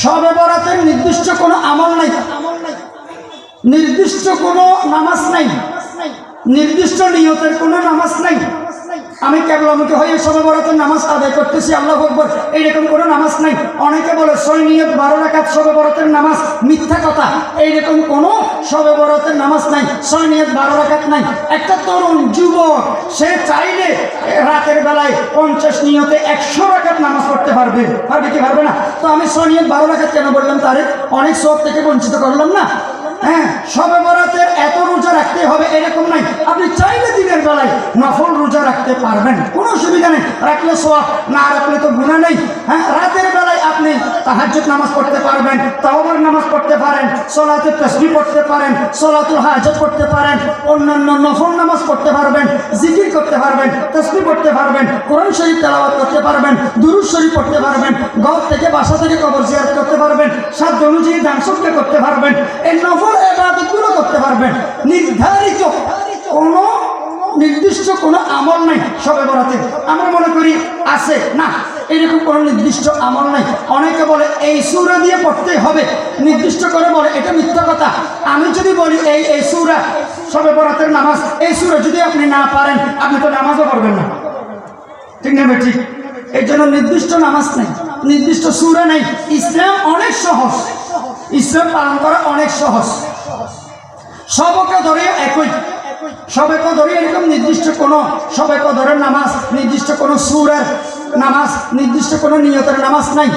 সবে বরাতের নির্দিষ্ট কোনো আমল নাই। নির্দিষ্ট কোনো নামাজ নাই। নির্দিষ্ট নিয়তের কোনো নামাজ নাই। আমি কেবলামুখী হয়ে সবে নামাজ আদায় করতেছি, আল্লাহ আকবর। এইরকম কোনো নামাজ নাই। অনেকে বলে ছয় নিয়ত, বারো রাকাত সবে নামাজ মিথ্যা কথা। এইরকম কোনো সবে নামাজ নাই, ছয় নিয়ত, বারো রাকাত নাই। একটা তরুণ যুবক, সে চাইলে রাতের বেলায় পঞ্চাশ নিয়তে একশো রাকাত নামাজ পড়তে পারবে। পারবে কি পারবে না? তো আমি ছয় নিয়ত, বারো রাকাত কেন বললাম তারে? অনেক সব থেকে বঞ্চিত করলাম না। হ্যাঁ সবে বরাতের এত রোজা রাখতে হবে এরকম নাই। আপনি চাইলে বেলায় নফল রোজা রাখতে পারবেন। কোনো অসুবিধা নেই। রাখলে সোয়াব না রাখলে তো গুণা নেই। হ্যাঁ রাতের বেলায় আপনি তাহাজ্জুদ নামাজ পড়তে পারবেন, তাওবার নামাজ পড়তে পারেন, সলাতে তসবি পড়তে পারেন, সলাতুল হাজত পড়তে পারেন, অন্যান্য নফল নামাজ পড়তে পারবেন, জিকির করতে পারবেন তসবি পড়তে পারবেন, কোরআন শরীফ তেলাওয়াত করতে পারবেন, দুরুদ শরীফ পড়তে পারবেন, ঘর থেকে বাসা থেকে কবর জিয়ারত করতে পারবেন, সাধ্য অনুযায়ী দান করতে পারবেন, এই নফল এবাদতগুলো করতে পারবেন নির্ধারিত কোনো নির্দিষ্ট কোনো আমল নাই সবে বরাতে। আমরা মনে করি আছে, না, এরকম কোনো নির্দিষ্ট আমল নাই। অনেকে বলে এই সুরা দিয়ে পড়তে হবে। নির্দিষ্ট করে বলে এটা মিথ্যা কথা। আমি যদি বলি এই এই সুরা, সবে বরাতের নামাজ, এই সুরা যদি আপনি না পারেন, আপনি তো নামাজও পড়বেন না। ঠিক না ঠিক? এই জন্য নির্দিষ্ট নামাজ নেই, নির্দিষ্ট সুরা নেই। ইসলাম অনেক সহজ। ইসলাম পালন করা অনেক সহজ। সবকে ধরে একই। সবেকে ধরে এরকম নির্দিষ্ট কোনো সবেকে ধরে নামাজ, নির্দিষ্ট কোনো সুরের নামাজ, নির্দিষ্ট কোনো নিয়তের নামাজ নাই।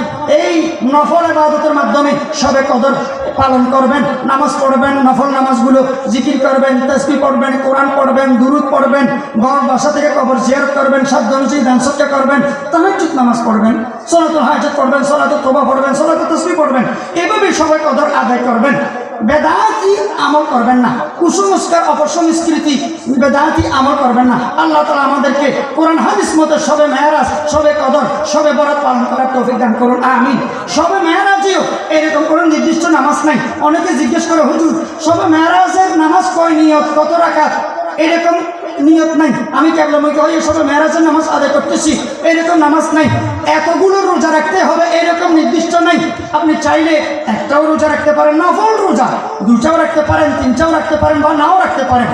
এই নফল আবাদতের মাধ্যমে সবে কদর পালন করবেন, নামাজ পড়বেন, নফল নামাজগুলো জিকির করবেন তসবি পড়বেন, কোরআন পড়বেন, দুরুদ পড়বেন, ঘর, বাসা থেকে কবর জিয়ারত করবেন, সাধ্য অনুযায়ী দান সত্যা করবেন তাহাজুদ নামাজ পড়বেন সলাতুল হাজত পড়বেন সলাতুল তোবা পড়বেন সলাতুল তসবি পড়বেন। এভাবে সবাই কদর আদায় করবেন। বেদাতি আমল করবেন না। কুসংস্কার, অপসংস্কৃতি বেদাতি আমল করবেন না। আল্লাহ তালা আমাদেরকে কোরআন, হাদিস মতো সবে মেয়ারাজ, সবে কদর, সবে বরাত পালন করার তৌফিক দান করুন। আমি সবে মেহরাজিও এরকম কোনো নির্দিষ্ট নামাজ নাই। অনেকে জিজ্ঞেস করে, হুজুর, সবে মেয়ারাজের নামাজ কয় নিয়ত? কত রাখা এরকম নিয়ত নাই। আমি কেবলমুখী হয়ে সবে মেরাজের নামাজ আদায় করতেছি, এরকম নামাজ নাই। এতগুলো রোজা রাখতে হবে, এরকম নির্দিষ্ট নাই। আপনি চাইলে একটাও রোজা রাখতে পারেন না, ফল রোজা। দুটাও রাখতে পারেন, তিনটাও রাখতে পারেন বা নাও রাখতে পারেন।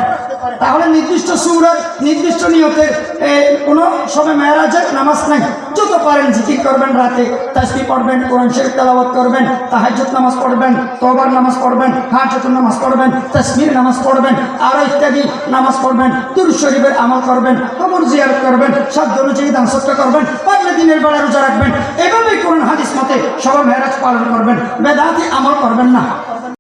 তাহলে নির্দিষ্ট সুরের, নির্দিষ্ট নিয়তের কোনো সবে মেয়েরাজের নামাজ নাই। যত পারেন, জিকির করবেন রাতে তাসবি পড়বেন, কোরআন শরীফ তেলাওয়াত করবেন, তাহাজ্জুদ নামাজ পড়বেন তোবার নামাজ পড়বেন হাজতুর নামাজ পড়বেন, তসমির নামাজ পড়বেন, আরও ইত্যাদি নামাজ পড়বেন তুর শরীফের আমল করবেন, কবর জিয়ারত করবেন, সাধ্য অনুযায়ী দান সত্য করবেন, পারলে দিনের বেলা রোজা রাখবেন, এভাবেই কোরআন হাদিস মতে সবাই মেহরাজ পালন করবেন বেদাতি আমল করবেন না।